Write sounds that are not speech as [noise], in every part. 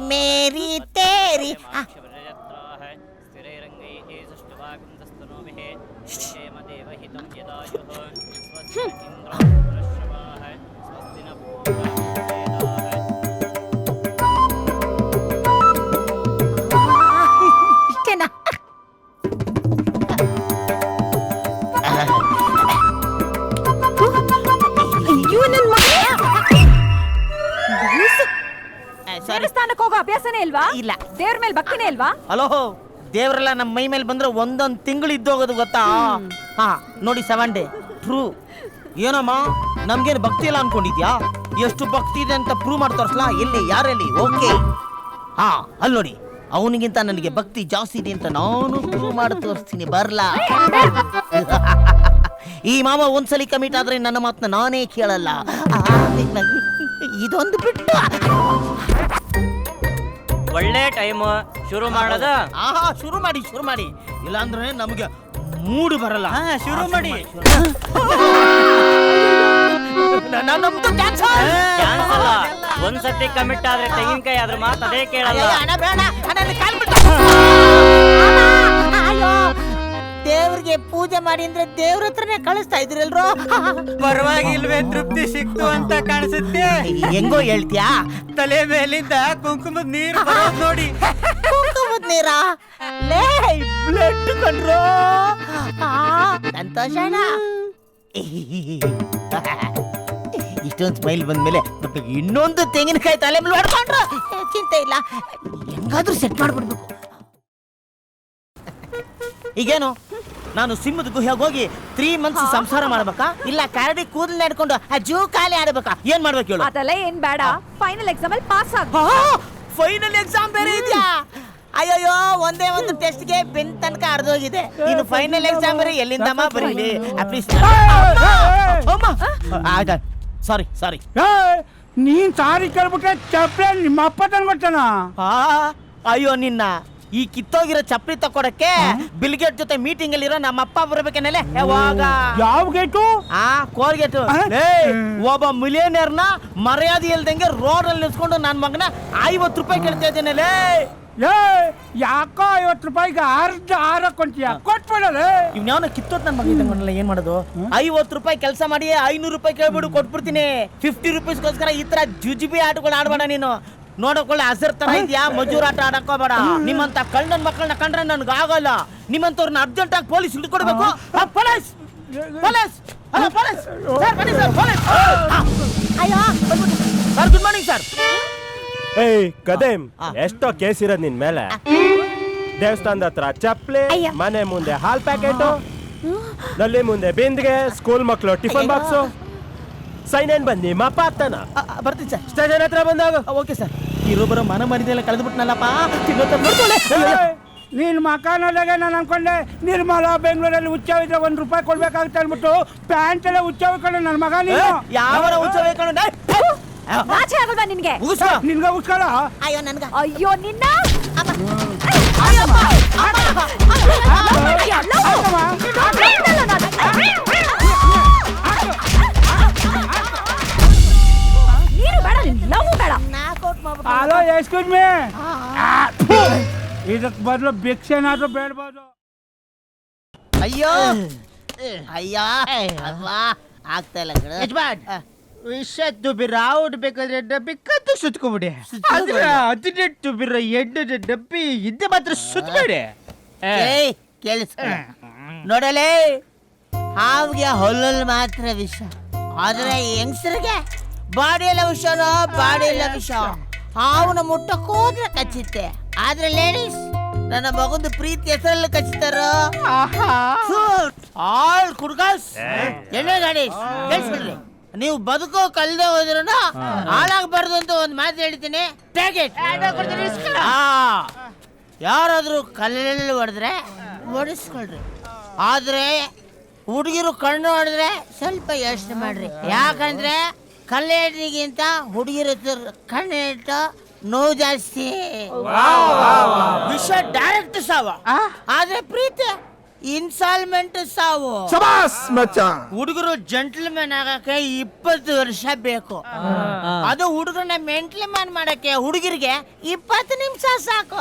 ಮೇರಿ ತೇರಿ ಆ, ಇಷ್ಟೇನಾ ದೇವಸ್ಥಾನಕ್ಕೆ ಹೋಗೋ ಅಭ್ಯಾಸನೇ ಇಲ್ವಾ? ಇಲ್ಲ. ದೇವ್ರ ಮೇಲೆ ಭಕ್ತಿನೇ ಇಲ್ವಾ? ಹಲೋ ದೇವರೆಲ್ಲ ನಮ್ಮ ಮೈ ಮೇಲೆ ಬಂದ್ರೆ ಒಂದೊಂದ್ ತಿಂಗಳು ಇದ್ದೋಗೋದು ಗೊತ್ತಾ? ಹಾ ನೋಡಿ ಸೆವೆನ್ ಡೇ. ಟ್ರೂ ಏನಮ್ಮ? ನಮ್ಗೇನು ಭಕ್ತಿ ಇಲ್ಲ ಅನ್ಕೊಂಡಿದ್ಯಾ? ಎಷ್ಟು ಭಕ್ತಿ ಇದೆ ಅಂತ ಪ್ರೂವ್ ಮಾಡಿ ತೋರಿಸ್ಲಾ? ಎಲ್ಲಿ ಯಾರಲ್ಲಿ? ಓಕೆ ಹಾ ಅಲ್ಲಿ ನೋಡಿ. ಅವನಿಗಿಂತ ನನಗೆ ಭಕ್ತಿ ಜಾಸ್ತಿ ಇದೆ ಅಂತ ನಾನು ಪ್ರೂವ್ ಮಾಡಿ ತೋರಿಸ್ತೀನಿ. ಬರ್ಲಾ? ಈ ಮಾಮ ಒಂದ್ಸಲಿ ಕಮಿಟ್ ಆದ್ರೆ ನನ್ನ ಮಾತನ್ನ ನಾನೇ ಕೇಳಲ್ಲ. ಆ, ಇದೊಂದು ಬಿಟ್ಟು. ಒಳ್ಳೆ ಟೈಮ್ ಶುರು ಮಾಡೋದ? ಆಹಾ ಶುರು ಮಾಡಿ ಶುರು ಮಾಡಿ. ಇಲ್ಲಾಂದ್ರೆ ನಮಗೆ ಮೂಡ್ ಬರಲ್ಲ. ಶುರು ಮಾಡಿ. ನಮ್ದು ಅಲ್ಲ ಒಂದ್ಸತಿ ಕಮಿಟ್ ಆದ್ರೆ ತೆಂಗಿನಕಾಯಿ ಅದ್ರ ಮಾತು ಅದೇ ಕೇಳಲ್ಲ. ಅಣ್ಣ ಬೇಡ ಅಣ್ಣ ನನ್ನ ಕಾಲ್ ಬಿಟ್ಟು. ಅಯ್ಯೋ ದೇವ್ರಿಗೆ ಪೂಜೆ ಮಾಡಿ ಅಂದ್ರೆ ದೇವ್ರ ಹತ್ರನೇ ಕಳಿಸ್ತಾ ಇದ್ರಲ್ರೋ? ಪರವಾಗಿಲ್ವೇ ತೃಪ್ತಿ ಸಿಕ್ತು ಅಂತ ಕಾಣಿಸುತ್ತೆ. ಹೆಂಗೋ ಹೇಳ್ತೀಯಾ? ತಲೆ ಮೇಲಿಂದ ಕುಂಕುಮದ ನೀರು ಬರೋದ್ ನೋಡಿ. ಕುಂಕುಮದ ನೀರಾ? ಲೇ ಬ್ಲಡ್ ಕಣ್ರೋ? ಸಂತೋಷ ಅಣ್ಣ ಇಷ್ಟೊಂದು ಸ್ಮೈಲ್ ಬಂದ್ಮೇಲೆ ಮತ್ತೆ ಇನ್ನೊಂದು ತೆಂಗಿನಕಾಯಿ ತಲೆ ಮೇಲೆ ಹೊಡ್ಕೊಂಡ್ರು. ಚಿಂತೆ ಇಲ್ಲ. ಹೆಂಗಾದ್ರೂ ಸೆಟ್ ಮಾಡ್ಬಿಡ್ಬೇಕು. ಈಗೇನು? ನಾನು ಸಿಂಹದ ಗುಹೆಗೆ ಹೋಗಿ ತ್ರೀ ಮಂತ್ಸ್ ಸಂಸಾರ ಮಾಡ್ಬೇಕಾ? ಇಲ್ಲ ಕರಡಿ ಕೂದಲು ನಡ್ಕೊಂಡು ಆ ಜೂ ಖಾಲಿ ಆಡ್ಬೇಕಾ? ಏನ್ ಮಾಡ್ಬೇಕು ಹೇಳು? ಅದೆಲ್ಲ ಏನ್ ಬೇಡ. ಫೈನಲ್ ಎಕ್ಸಾಮ್ ಅಲ್ಲಿ ಪಾಸ್ ಆಗ ಫೈನಲ್ ಎಕ್ಸಾಮ್ ಬೇರೆ ಇದೆಯಾ? ಅಯ್ಯೋ ಒಂದೇ ಒಂದು ಟೆಸ್ಟ್ಗೆ ಬೆನ್ ತನಕ ಅರ್ಧೋಗಿದೆ ಇನ್ನು ಫೈನಲ್ ಎಕ್ಸಾಮ್ ಬೇರೆ ಎಲ್ಲಿಂದಮ್ಮ ಬರೀಲಿ? ಸಾರಿ ಸಾರಿ ನೀನ್ ಸಾರಿ ಕೇಳ್ಬಿಟ್ರೆ ಚಪ್ರೆ ನಿಮ್ಮ ಅಪ್ಪ ತಂದ್ಬಿಡ್ತಾನ ಅಯ್ಯೋ ನಿನ್ನ. ಈ ಕಿತ್ತೋಗಿರೋ ಚಪ್ಪಲಿ ತಕೊಡಕ್ಕೆ ಬಿಲ್ಗೇಟ್ ಜೊತೆ ಮೀಟಿಂಗ್ ಅಲ್ಲಿರೋ ನಮ್ಮ ಅಪ್ಪ ಬರ್ಬೇಕೇನಲ್ಲೇ? ಯಾವಾಗ? ಯಾವ ಗೇಟು ಆ ಕೋಲ್ಗೇಟ್? ಒಬ್ಬ ಮಿಲಿಯನರ್ನ ಮರ್ಯಾದೆ ಇಲ್ದಂಗೆ ರೋಡ್ ಅಲ್ಲಿ ನಿಲ್ಸ್ಕೊಂಡು ನನ್ನ ಮಗನ ಐವತ್ತು ರೂಪಾಯಿ ಕೇಳ್ತಾ ಇದ್ದೇನೆ ಏ ಯಾಕೋ ಐವತ್ತು ರೂಪಾಯಿಗೆ ಅರ್ಧ ಹಾರಕೊಂತೀಯ ಕೊಟ್ಬಿಡಲೆ ಇವ್ನ್ಯಾವನ ಕಿತ್ತೋತ್ ನನ್ನ ಮಗ ಇದ್ದಂಗಲ್ಲ ಏನ್ ಮಾಡೋದು? ಐವತ್ತು ರೂಪಾಯಿ ಕೆಲಸ ಮಾಡಿ ಐನೂರು ರೂಪಾಯಿ ಕೇಳ್ಬಿಡು ಕೊಟ್ಬಿಡ್ತೀನಿ. ಫಿಫ್ಟಿ ರುಪೀಸ್ಗೋಸ್ಕರ ಈ ತರ ಜುಜುಬಿ ಆಟಗಳು ಆಡ್ಬೇಡ ನೀನು. ನೋಡಕೊಳ್ಳೆ ಹಸಿರ್ ತರ ಇದೆಯಾ? ಮಜೂರ್ ಆಟ ಆಡಕೋಬೇಡ ನಿಮ್ಮಂತ ಕಣ್ಣನ್ ಮಕ್ಕಳನ್ನ ಕಂಡ್ರೆ ನನ್ಗೆ ಆಗಲ್ಲ. ನಿಮ್ಮಂತವ್ರನ್ನ ಅರ್ಜೆಂಟ್ ಆಗಿ ಪೊಲೀಸ್ ಹಿಡ್ಕೊಡ್ಬೇಕು. ಪೊಲೀಸ್! ಪೊಲೀಸ್! ಸರ್ ಬನ್ನಿ ಸರ್ ಪೊಲೀಸ್! ಅಯ್ಯೋ ಸರ್ ಗುಡ್ ಮಾರ್ನಿಂಗ್ ಸರ್. ಏಯ್ ಕದೇಮ್. ಎಷ್ಟೋ ಕೇಸ್ ಇರೋದ್ ನಿನ್ ಮೇಲೆ. ದೇವಸ್ಥಾನದ ಹತ್ರ ಚಪ್ಲಿ ಮನೆ ಮುಂದೆ ಹಾಲ್ ಪ್ಯಾಕೆಟ್ನಲ್ಲಿ ಮುಂದೆ ಬಿಂದ್ಗೆ ಸ್ಕೂಲ್ ಮಕ್ಕಳು ಟಿಫನ್ ಬಾಕ್ಸು ಸೈನ್ ಏನ್ ಬಂದ್ ನಿಮ್ಮ ಅಪ್ಪ ಆಗ್ತಾನ ಬರ್ತೀನಿ ಸರ್. ಸ್ಟೇಷನ್ ಹತ್ರ ಬಂದಾಗ. Okay sir. ಇರೋ ಬರೋ ಮನ ಮರಿದೆಲ್ಲ ಕಳೆದ್ಬಿಟ್ನಲ್ಲಪ್ಪ. ನೀನ್ ಮಕಾನದಾಗೆ ನಾನು ಅನ್ಕೊಂಡೆ ನಿರ್ಮಲ ಬೆಂಗಳೂರಲ್ಲಿ ಉಚ್ಚ ಇದ್ರೆ ಒಂದ್ ರೂಪಾಯಿ ಕೊಡ್ಬೇಕಾಗುತ್ತೆ ಅಂದ್ಬಿಟ್ಟು ಪ್ಯಾಂಟ್ ಎಲ್ಲ ಉಚ್ಚ ಕಣ ನನ್ನ ಮಗ ನೀನು. ಯಾವ ಕಣ ಆಗಲ್ವಾ ನಿನ್ಗೆ? ನಿನ್ಗೆ ಉಸ್ಕೊಳ ಅಯ್ಯೋ ನನ್ಗ. ಅಯ್ಯೋ ನಿನ್ನ? ನೀನು ಹಲೋ ಎಕ್ಸ್ಕ್ಯೂಸ್ ಮೀ ಇದಕ್ ಬದಲು ಭಿಕ್ಷೆ ಏನಾದ್ರು ಬೇಡ್ಬೋದು. ಅಯ್ಯೋ. ಅಯ್ಯೋ. ಅಲ್ವಾ ಆಗ್ತಾ ಇಲ್ಲ ಕಣ ಯಜಮಾನ್. ವಿಷದ್ದು ಬಿರ ಬೇಕಾದ್ರೆ ಡಬ್ಬಿ ಕದ್ದು ಸುತ್ಕೊಬಿಡಿ. ಆದ್ರೆ ಹದಿನೆಂಟು ಬಿರ ಎಂಟು ಡಬ್ಬಿ ಇದ್ದೆ ಮಾತ್ರ ಸುತ್ತಬೇಡಿ ಏಯ್ ಕೇಳಿಸ್ಕೊ. ನೋಡಲೇ ಹಾವಿಗೆ ಹೊಲ್ಲಲ್ಲಿ ಮಾತ್ರ ವಿಷ. ಆದ್ರೆ ಹೆಂಗಸರಿಗೆ? ಬಾಡಿ ಎಲ್ಲ ವಿಷನೋ? ಬಾಡಿ ಎಲ್ಲ ವಿಷ? ಹಾವನ ಮುಟ್ಟಕ್ಕೋದ್ರೆ ಹೋದ್ರೆ ಕಚ್ಚುತ್ತೆ. ಆದ್ರೆ ಲೇಡೀಸ್ ನನ್ನ ಮಗಂದು ಪ್ರೀತಿ ಹೆಸರಲ್ಲಿ ಕಚ್ಚುತ್ತಾರೋ? ಆಲ್ ಕುಡ್ಗಾಸ್. ಎಣ್ಣೆ ಗಾಡಿ ಕೇಳಿಸ್ಬಿಡ್ರಿ ನೀವು ಬದುಕೋ ಕಲ್ದೆ ಹೋದ್ರೂ ಹಾಳಾಗಬಾರ್ದು ಅಂತ ಒಂದು ಮಾತು ಹೇಳ್ತೀನಿ. ಯಾರಾದ್ರೂ ಕಲ್ಲಲ್ಲಿ ಹೊಡೆದ್ರೆ ಹೊಡಿಸ್ಕೊಳ್ರಿ. ಆದ್ರೆ ಹುಡುಗಿರು ಕಣ್ಣು ಹೊಡೆದ್ರೆ ಸ್ವಲ್ಪ ಯೋಚನೆ ಮಾಡ್ರಿ. ಯಾಕಂದ್ರೆ ಕಲ್ಲೇಟಿಗಿಂತ ಹುಡುಗಿರ ಕಣ್ಣೆಟ್ಟ ನೋವು ಜಾಸ್ತಿ. ವಿಷ ಡೈರೆಕ್ಟ್ ಸಾವ. ಆದ್ರೆ ಪ್ರೀತಿ ಇನ್ಸಾಲ್ಮೆಂಟ್ ಸಾವು. ಹುಡುಗರು ಜಂಟ್ಲ್ ಹುಡುಗರು ಜಂಟ್ಲ್ಮನ್ ಆಗಕ್ಕೆ ಇಪ್ಪತ್ತು ವರ್ಷ ಬೇಕು. ಅದು ಹುಡುಗರನ್ನ ಮ್ಯಾನ್ ಮಾಡಕ್ಕೆ ಹುಡುಗರಿಗೆ ಇಪ್ಪತ್ತು ನಿಮಿಷ ಸಾಕು.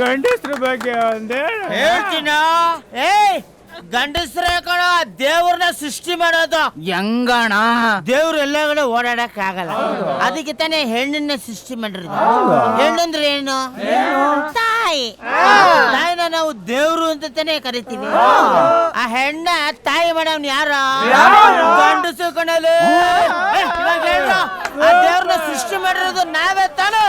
ಗಂಡಸ್ರ ಬಗ್ಗೆ ಒಂದೇ ಹೇಳ್ತೀನ? ಏಯ್ ಗಂಡಸ್ರೇ ಕಣ ದೇವ್ರನ್ನ ಸೃಷ್ಟಿ ಮಾಡೋದು. ಹೆಂಗಣ ದೇವ್ರು ಎಲ್ಲ ಕಡೆ ಓಡಾಡಕ್ ಆಗಲ್ಲ ಅದಕ್ಕೆ ತಾನೇ ಹೆಣ್ಣನ್ನ ಸೃಷ್ಟಿ ಮಾಡಿರೋದು. ಹೆಣ್ಣಂದ್ರೆ ಏನು? ತಾಯಿ. ತಾಯಿನ ನಾವು ದೇವ್ರು ಅಂತ ತಾನೇ ಕರಿತೀವಿ. ಆ ಹೆಣ್ಣ ತಾಯಿ ಮಾಡವ್ನ ಯಾರ? ಗಂಡಸು ಕಣಲು ಇವಾಗ ಹೇಳ್ರು, ಆ ದೇವ್ರನ್ನ ಸೃಷ್ಟಿ ಮಾಡಿರೋದು ನಾವೇ ತಾನೇ.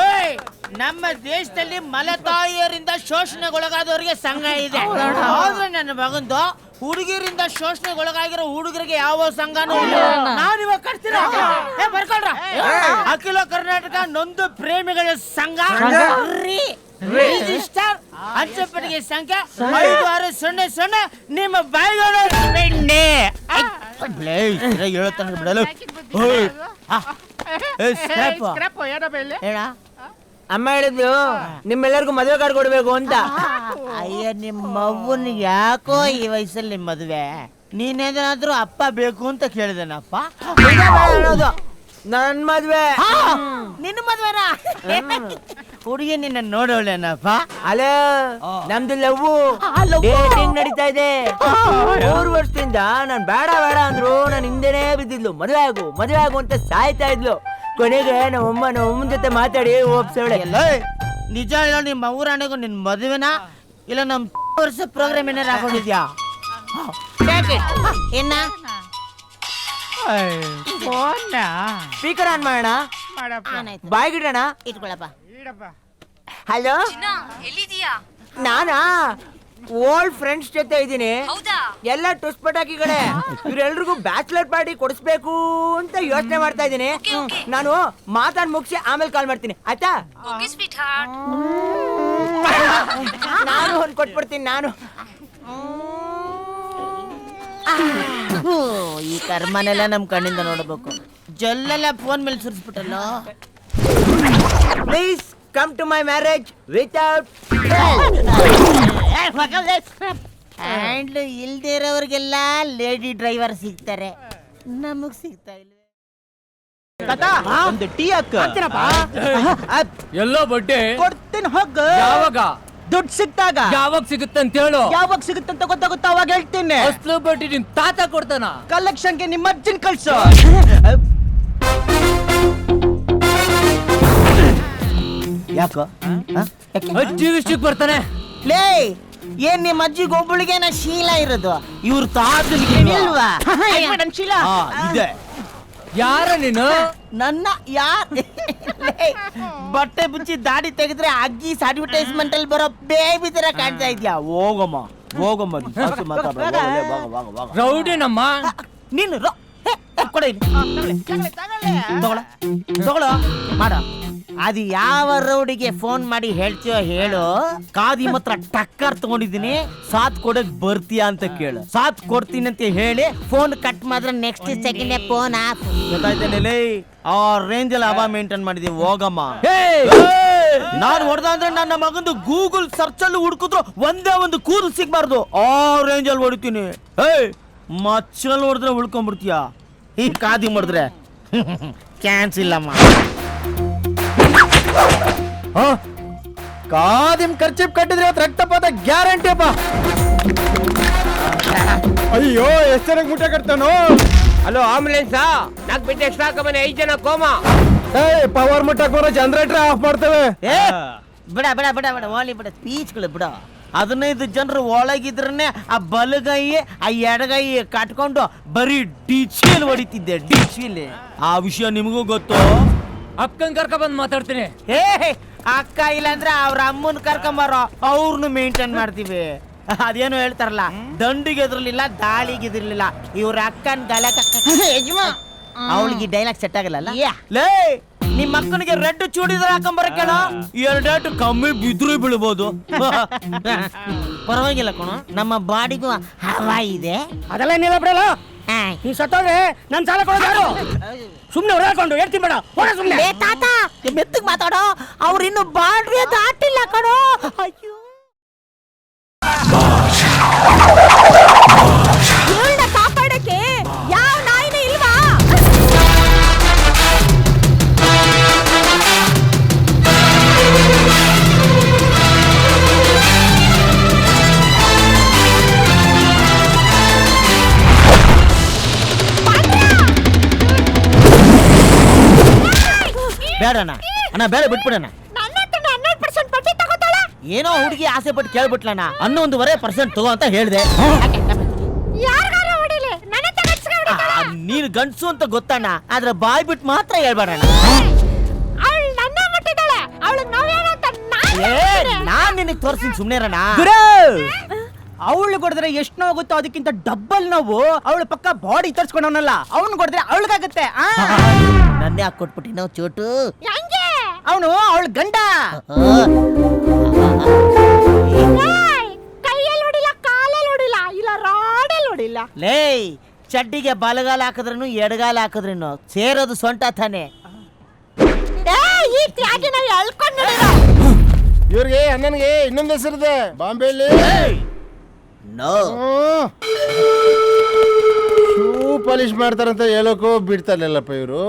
ಏಯ್, ನಮ್ಮ ದೇಶದಲ್ಲಿ ಮಲತಾಯಿಯರಿಂದ ಶೋಷಣೆಗೊಳಗಾದವರಿಗೆ ಸಂಘ ಇದೆ. ಆದ್ರೆ ನನ್ನ ಮಗಂದು ಹುಡುಗಿರಿಂದ ಶೋಷಣೆಗೊಳಗಾಗಿರೋ ಹುಡುಗರಿಗೆ ಯಾವ ಸಂಘನೂ ಇಲ್ಲ. ನಾನು ಇವಾಗ ಕಟ್ತೀರ? ಏ ಬರ್ಕೊಳ್ರ? ಅಖಿಲ ಕರ್ನಾಟಕ ನೊಂದು ಪ್ರೇಮಿಗಳ ಸಂಘ. ರೀ. ರಿಜಿಸ್ಟರ್ ಅಂಚೆಪಟ್ಟಿಗೆ ಸಂಖ್ಯೆ ಐದು ಆರು ಸೊನ್ನೆ ಸೊನ್ನೆ ನಿಮ್ಮ ಬಾಯಿಗಳು ಬೆಣ್ಣೆ ಹೇಳ್ತಾನೆ ಬಿಡಲು. ಓಯ್. ಆ. ಏ, ಸ್ಕ್ರಾಪ್. ಹೇಳ? ಅಮ್ಮ ಹೇಳಿದ್ಲು ನಿಮ್ಮೆಲ್ಲರಿಗೂ ಮದುವೆ ಕಾರ್ಡ್ ಕೊಡ್ಬೇಕು ಅಂತ. ಅಯ್ಯ ನಿಮ್ಮ ಅವ್ವನ್ ಯಾಕೋ ಈ ವಯಸ್ಸಲ್ಲಿ ಮದುವೆ? ನೀನೇನಾದ್ರೂ ಅಪ್ಪ ಬೇಕು ಅಂತ ಕೇಳಿದನಪ್ಪ? ಅನ್ನೋದು. ನನ್ ಮದ್ವೆ. ನಿನ್ನ ಮದ್ವೆನಾ? ಹುಡುಗಿ ನಿನ್ನ ನೋಡೋಳೇನಪ್ಪ? ಅಲೋ ನಮ್ದು ಲವ್. ಡೇಟಿಂಗ್ ನಡೀತಾ ಇದೆ. ಮೂರು ವರ್ಷದಿಂದ ನಾನ್ ಬೇಡ ಬೇಡ ಅಂದ್ರು. ನಾನು ಹಿಂದೆನೇ ಬಿದ್ದಿದ್ಲು. ಮದುವೆ ಆಗು ಮದುವೆ ಆಗು ಅಂತ ಸಾಯ್ತಾ ಇದ್ಲು. ಕೊನೆಗೆ ನಮ್ಮಮ್ಮ ನಮ್ಮಮ್ಮನ ಜೊತೆ ಮಾತಾಡಿ ಒಪ್ಸವಳೆ ಎಲ್ಲ ನಿಜ ಇಲ್ಲ ನಿಮ್ಮ ಊರಾಣಿಗೂ ನಿನ್ ಮದುವೆನಾ? ಇಲ್ಲ ನಮ್ಮ ವರ್ಷ ಪ್ರೋಗ್ರಾಮ್ ಏನಾರು ಹಾಕೊಂಡಿದ್ಯಾ. ಏನ? ಸ್ಪೀಕರ್ ಆನ್ ಮಾಡೋಣ. ಬಾಯ್ಗಿಡೋಣ ಇಟ್ಕೊಳಪ್ಪ. ಹಲೋ ನಾನಾ? ಓಲ್ಡ್ ಫ್ರೆಂಡ್ಸ್ ಜೊತೆ ಇದ್ದೀನಿ. ಎಲ್ಲ ಟುಸ್ ಪಟಾಕಿಗಳೇ ಇವ್ರೆಲ್ರಿಗೂ ಬ್ಯಾಚುಲರ್ ಪಾರ್ಟಿ ಕೊಡಿಸ್ಬೇಕು ಅಂತ ಯೋಚನೆ ಮಾಡ್ತಾ ಇದ್ದೀನಿ. ನಾನು ಮಾತಾಡ್ ಮುಗಿಸಿ ಆಮೇಲೆ ಕಾಲ್ ಮಾಡ್ತೀನಿ. ಆಯ್ತಾ? ನಾನು ಒಂದು ಕೊಟ್ಬಿಡ್ತೀನಿ ನಾನು. ಈ ಕರ್ಮನೆಲ್ಲ ನಮ್ಮ ಕಣ್ಣಿಂದ ನೋಡಬೇಕು. ಜಲ್ಲೆಲ್ಲ ಫೋನ್ ಮೇಲೆ ಸುರಿಸ್ಬಿಟ್ಟಲ್ಲ? Please come to my marriage without hand ಇಲ್ದೇ ಇರೋರಿಗೆಲ್ಲ ಲೇಡಿ ಡ್ರೈವರ್ ಸಿಗ್ತಾರೆ. ನಮಗ್ ಸಿಗ್ತಾ ಇಲ್ಲ ಒಂದು ಟೀ ಹಾಕ. ಎಲ್ಲೋ ಬಡ್ಡೆ ಕೊಡ್ತೀನಿ ಹೋಗ. ಯಾವಾಗ? ದುಡ್ಡು ಸಿಕ್ತಾಗ ಯಾವಾಗ ಸಿಗುತ್ತೆ ಅಂತ ಹೇಳು. ಯಾವಾಗ ಸಿಗುತ್ತೆ ಅಂತ ಗೊತ್ತಾಗುತ್ತ? ಅವಾಗ ಹೇಳ್ತೀನಿ. ಅಸ್ಲು ಬಡ್ಡಿ ನಿಮ್ ತಾತ ಕೊಡ್ತಾನ. ಕಲೆಕ್ಷನ್ಗೆ ನಿಮ್ಮ ಅಜ್ಜನ್ ಕಳ್ಸು. ಯಾಕೋ? ಅಜ್ಜಿ ವಿಷಯಕ್ಕೆ ಬರ್ತಾನೆ. ಲೇ ಏನ್ ನಿಮ್ಮ ಅಜ್ಜಿ ಒಬ್ಬಳಿಗೆ ನಾ ಶೀಲ ಇರೋದು? ಇವ್ರ ತಾತನಿಗೆ ಇಲ್ವಾ? ಆ, ಇದೆ. ಯಾರ ನೀನು? ನನ್ನ ಯಾರ್? [laughs] ಲೇ, ಬಟ್ಟೆ ಬುಚ್ಚಿ ದಾಡಿ ತೆಗೆದ್ರೆ ಅಜ್ಜಿ ಅಡ್ವರ್ಟೈಸ್ಮೆಂಟ್ ಅಲ್ಲಿ ಬರೋ ಬೇಬಿ ತರ ಕಾಣ್ತಾ ಇದ್ಯಾ? ಹೋಗಮ್ಮ ಹೋಗಮ್ಮ ನೀನ್. ಜಾಸ್ತಿ ಮಾತಾಡ್ಬೇಡ. ಹೋಗು, ಲೇ, ಹೋಗು, ಹೋಗು, ಹೋಗು. ರೌಡಿ ನಮ್ಮ ನೀನು ರೋ- ಹೇ, ಹೇ, ಕೊಡು ಇಲ್ಲಿ. ತಗೊಳ ತಗೊಳ ಮಾಡ. ಅದು ಯಾವ ರೌಡಿಗೆ ಫೋನ್ ಮಾಡಿ ಹೇಳ್ತೀಯೋ ಹೇಳು. ಕಾದಿ ಮಾತ್ರ ಟಕ್ಕರ್ ತಗೊಂಡಿದ್ದೀನಿ. ಸಾತ್ ಕೊಡಕ್ ಬರ್ತೀಯಾ ಅಂತ ಕೇಳು. ಸಾತ್ ಕೊಡ್ತೀನಿ ಅಂತ ಹೇಳಿ ಫೋನ್ ಕಟ್ ಮಾಡಿದ್ರೆ ನೆಕ್ಸ್ಟ್ ಸೆಕೆಂಡ್ ಫೋನ್ ಆಫ್. ಲೇ ಆ ರೇಂಜ್ ಅಲ್ಲಿ ಹವಾ ಮೇಂಟೈನ್ ಮಾಡಿದೀವಿ ಹೋಗಮ್ಮ. ನಾನು ಹೊಡೆದ ಅಂದ್ರೆ ನನ್ನ ಮಗಂದು ಗೂಗಲ್ ಸರ್ಚ್ ಅಲ್ಲಿ ಹುಡುಕಿದ್ರು ಒಂದೇ ಒಂದು ಕೂದಲು ಸಿಗ್ಬಾರ್ದು. ಆ ರೇಂಜ್ ಅಲ್ಲಿ ಹೊಡಿತೀನಿ. ಏಯ್! ಮಚ್ಚಲ್ ಹೊಡೆದ್ರೆ ಉಳ್ಕೊಂಡ್ಬಿಡ್ತೀಯ ಈ ಕಾದಿ ಮಾಡಿದ್ರೆ ಕ್ಯಾನ್ಸ್ ಇಲ್ಲಮ್ಮ ಕಾದಿಮ್ ಖರ್ಚಿಪ್ ಕಟ್ಟಿದ್ರೆ ಇವತ್ತು ರಕ್ತಪಾತ ಗ್ಯಾರಂಟಿ ಅಪ್ಪ. ಅಯ್ಯೋ ಎಷ್ಟು ಜನಕ್ಕೆ ಮುಟ್ಟೆ ಕಟ್ತಾನೋ? ಹಲೋ ಆಂಬುಲೆನ್ಸ್ ನಾಕ್ ಬಿಟ್ಟು ಎಕ್ಸ್ಟ್ರಾ ಹಾಕಬನ್ನಿ ಐದು ಜನ ಕೋಮಾ. ಏಯ್ ಪವರ್ ಮುಟ್ಟಕ್ ಬರೋ ಜನರೇಟರ್ ಆಫ್ ಮಾಡ್ತೇವೆ. ಏ? ಬಿಡ ಬಿಡ ಬಿಡ ಬಿಡ ಓಲಿ ಬಿಡ ಸ್ಪೀಚ್ಗಳು ಬಿಡ. ಹದಿನೈದು ಜನರು ಒಳಗಿದ್ರನೆ ಆ ಬಲಗೈ ಆ ಎಡಗೈ ಕಟ್ಕೊಂಡು ಬರೀ ಡಿಚಿಲ್ ಹೊಡಿತಿದ್ದೆ ಡಿಚಿಲ್ ಆ ವಿಷಯ ನಿಮಗೂ ಗೊತ್ತು? ಅಕ್ಕನ್ ಕರ್ಕ ಬಂದ್ ಮಾತಾಡ್ತೀನಿ ಏ ಅಕ್ಕ ಇಲ್ಲಾಂದ್ರೆ ಅವ್ರ ಅಮ್ಮನ್ ಕರ್ಕೊಂಬಾರೋ ಅವ್ರನ್ನು ಮೇಂಟೈನ್ ಮಾಡ್ತೀವಿ. ಅದೇನು ಹೇಳ್ತಾರಲ್ಲ ದಂಡಿಗೆ ಎದುರ್ಲಿಲ್ಲ ದಾಳಿಗೆ ಎದುರ್ಲಿಲ್ಲ ಇವ್ರ ಅಕ್ಕನ್ ಗಲಕ ಅವಳಿಗೆ ಡೈಲಾಗ್ ಸೆಟ್ ಆಗಲ್ಲ ಲೇ ನಿಮ್ಮ ಅಕ್ಕನಿಗೆ ರೆಡ್ ಚೂಡಿದಾರ ಹಾಕೊಂಬರ ಕೇಳ ಎರಡು ಕಮ್ಮಿ ಬಿದ್ರು ಬೀಳ್ಬೋದು. [laughs] ಪರವಾಗಿಲ್ಲ ಕಣ ನಮ್ಮ ಬಾಡಿಗೂ ಹವಾ ಇದೆ. ಅದೆಲ್ಲ ನೀಲ ಬಿಡಲ್ಲ ನೀ ಸತ್ತೋದ್ರೆ ನನ್ನ ಸಾಲ ಕೊಡೋದು ಯಾರು? ಸುಮ್ನೆ ಹೊರಕೊಂಡು ಹೇಳ್ತೀನಿ ಬೇಡ ಹೊರ ಸುಮ್ಮನೆ ತಾತ ಮೆತ್ತಗ್ ಮಾತಾಡೋ ಅವ್ರು ಇನ್ನು ಬಾಡ್ರಿ ದಾಟಿಲ್ಲ ಕಣೋ. ಅಯ್ಯೋ. ಬೇಡಣ್ಣ. ಅಣ್ಣ ಬೇಡ ಹನ್ನೆರಡು ಪರ್ಸೆಂಟ್ ಬಡ್ಡಿ ತಗೋತಾಳೆ? ಏನೋ ಹುಡುಗಿ ಆಸೆ ಪಟ್ಟು ಕೇಳ್ಬಿಟ್ಲಣ್ಣ. ಹನ್ನೊಂದುವರೆ ಪರ್ಸೆಂಟ್ ತಗೋ ಅಂತ ಹೇಳಿದೆ. ನೀನ್ ಗಂಡ್ಸು ಅಂತ ಗೊತ್ತಣ್ಣ. ಆದ್ರೆ ಬಾಯ್ ಬಿಟ್ಟು ಮಾತ್ರ ಹೇಳ್ಬೇಡಣ್ಣ. ನಾನು ಏ ಹೇಳ್ತೀನಿ. ನಾನ್ ನಿನಗೆ ತೋರಿಸ್ತೀನಿ ಸುಮ್ನೆ ಇರಣ್ಣ. ಅವಳು ಕೊಡಿದ್ರೆ ಎಷ್ಟು ನೋವಾಗುತ್ತೋ ಅದಕ್ಕಿಂತ ಡಬ್ಬಲ್ ನೋವು ಅವಳು ಪಕ್ಕ ಬಾಡಿ ತರ್ಸ್ಕೊಂಡವನಲ್ಲ ಅವನು ಕೊಡಿದ್ರೆ ಅವಳಿಗಾಗುತ್ತೆ. ನನ್ನೇ ಹಾಕಿ ಕೊಟ್ಬಿಟ್ಟಿ ನಾವು ಚೋಟು. ಹೆಂಗೆ? ಅವನು ಅವಳ ಗಂಡ. ಏಯ್, ಕೈಯಲ್ಲಿ ಹೊಡಿಲ್ಲ ಕಾಲಲ್ಲಿ ಹೊಡಿಲ್ಲ ಇಲ್ಲ ರಾಡಲ್ಲಿ ಹೊಡಿಲ್ಲ. ಲೇ ಚಡ್ಡಿಗೆ ಬಲಗಾಲ ಹಾಕಿದ್ರೂ ಎಡಗಾಲ ಹಾಕಿದ್ರೂ ಸೇರೋದು ಸೊಂಟ ತಾನೆ. ಇವ್ರಿಗೆ ಅಣ್ಣನಿಗೆ ಇನ್ನೊಂದು ಹೆಸರಿದೆ. ಬಾಂಬೆಯಲ್ಲಿ. ನೋ ಶೂ ಪಾಲಿಶ್ ಮಾಡ್ತಾರಂತ ಹೇಳೋಕೋ ಬಿಡ್ತಾರಲ್ಲಪ್ಪ ಇವರು.